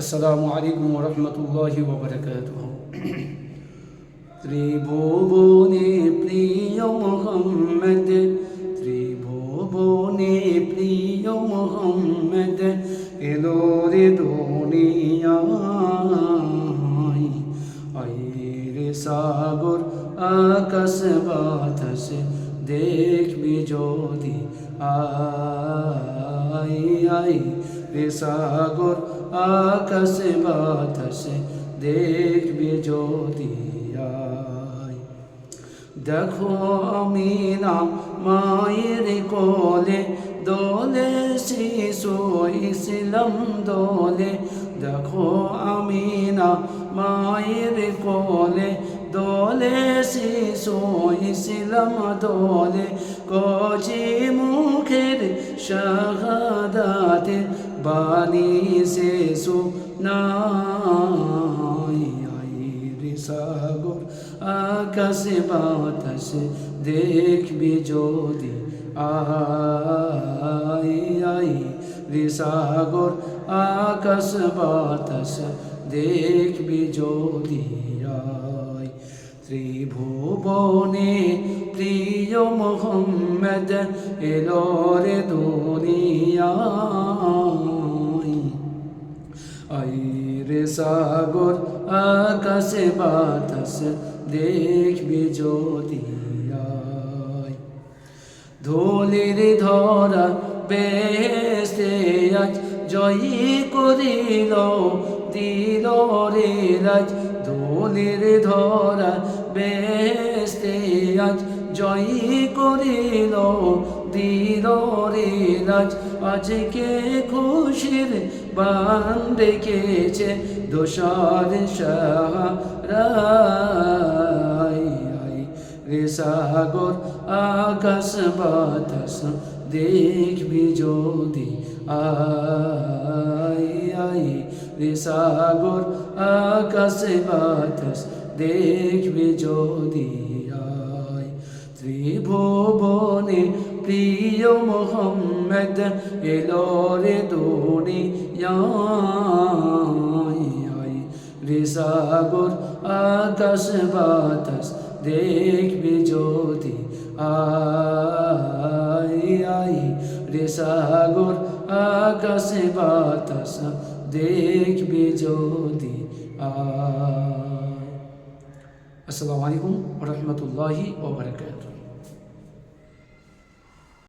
আসসালামু আলাইকুম রহমতুল্লাহি ওবরাকাতুহ ত্রিভুবনে প্রিয় মোহাম্মদ, ত্রিভুবনে প্রিয় মোহাম্মদ, এলো রে দুনিয়ায়। আইরে সাগর, আকাশ বাতাস, দেখবি যদি আই আই রে সাগর আকাশ বাতাস দেখবি যদি দেখো আমি না মায়ের কোলে, দোলে শিশু ইসলাম দোলে। দেখো আমি না মায়ের কোলে, দোলে শিশু ইসলাম দোলে। কচি মুখের শাহাদাতে বাণী শিশু নাই রে সাগর আকাশে বাতাস দেখবি যদি আই আই রে সাগর আকাশ বাতাস দেখবি যদি আই। ত্রিভুবনে প্রিয় মোহাম্মদ, এলো রে সাগর, আকাশে বাতাস দেখবি যদি ধুলির ধরা বেস্তে আজ জয়ী করিল, দিল রে রাজ। ধুলির ধরা বেস্তে আজ জয়ী করিল দিল রে রাজ আজকে খুশির বান ডেকেছে দোষার সাহারাই। রে সাগর, আকাশ বাতাস দেখবি যদি। আই আই রে সাগর, আকাশ বাতাস দেখবি যদি। আই ত্রিভুবনে প্রিয় মোহাম্মদ এলো রে দুনিয়ায় রে সাগর আকাশ বাতাস দেখবি যদি আই আই রে সাগর আকাশ বাতাস দেখবি যদি আই আসসালামু আলাইকুম রহমতুল্লাহি ওবরাকাতুহ